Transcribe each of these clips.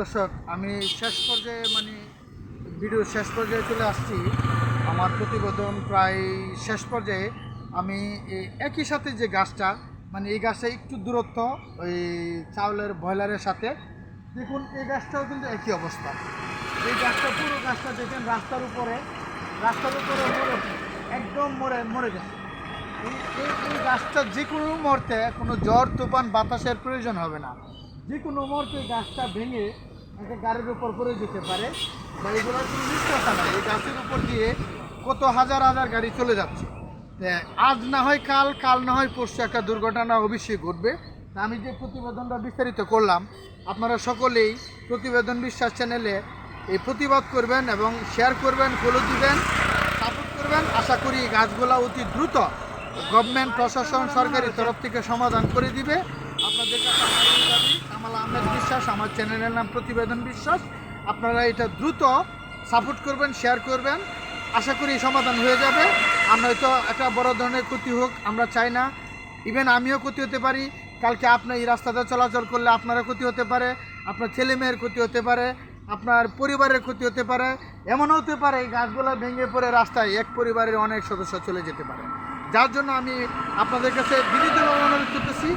দর্শক আমি শেষ পর্যায়ে মানে ভিডিও শেষ পর্যায়ে চলে আসছি। আমার প্রতিবেদন প্রায় শেষ পর্যায়ে। আমি একই সাথে যে গাছটা মানে এই গাছটা একটু দূরত্ব, ওই চাউলের ব্রয়লারের সাথে, দেখুন, এই গাছটাও কিন্তু একই অবস্থা। এই গাছটা, পুরো গাছটা দেখেন রাস্তার উপরে। রাস্তার উপরে মরে, একদম মরে মরে গেছে। এই গাছটা যে কোনো মুহূর্তে কোনো জ্বর, তুফান, বাতাসের প্রয়োজন হবে না। যে কোনো মুহূর্তে গাছটা ভেঙে একটা গাড়ির উপর পড়ে যেতে পারে, বা এগুলোর কোনো নিশ্চয়তা নাই এই গাছের উপর দিয়ে কত হাজার হাজার গাড়ি চলে যাচ্ছে। আজ না হয় কাল কাল না হয় পরশু একটা দুর্ঘটনা অবশ্যই ঘটবে। আমি যে প্রতিবেদনটা বিস্তারিত করলাম, আপনারা সকলেই প্রতিবেদন বিশ্বাস চ্যানেলে এই প্রতিবাদ করবেন এবং শেয়ার করবেন ফলো দিবেন সাপোর্ট করবেন। আশা করি গাছগুলো অতি দ্রুত গভর্নমেন্ট প্রশাসন সরকারি তরফ থেকে সমাধান করে দিবে। আমার চ্যানেলের নাম প্রতিবেদন বিশ্বাস। আপনারা এটা দ্রুত সাপোর্ট করবেন শেয়ার করবেন। আশা করি সমাধান হয়ে যাবে। আমরা হয়তো একটা বড় ধরনের ক্ষতি হোক, আমরা চাই না। ইভেন আমিও ক্ষতি হতে পারি। কালকে আপনি এই রাস্তাতে চলাচল করলে আপনারও ক্ষতি হতে পারে, আপনার ছেলে মেয়ের ক্ষতি হতে পারে, আপনার পরিবারের ক্ষতি হতে পারে। এমন হতে পারে, এই গাছগুলো ভেঙে পড়ে রাস্তায় এক পরিবারের অনেক সদস্য চলে যেতে পারে। যার জন্য আমি আপনাদের কাছে বিনীতভাবে অনুরোধ করতেছি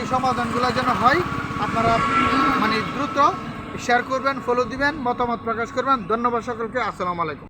এই সমাধানগুলো যেন হয়, আপনারা মানে দ্রুত শেয়ার করবেন ফলো দিবেন, মতামত প্রকাশ করবেন। ধন্যবাদ সকলকে, আসসালামু আলাইকুম।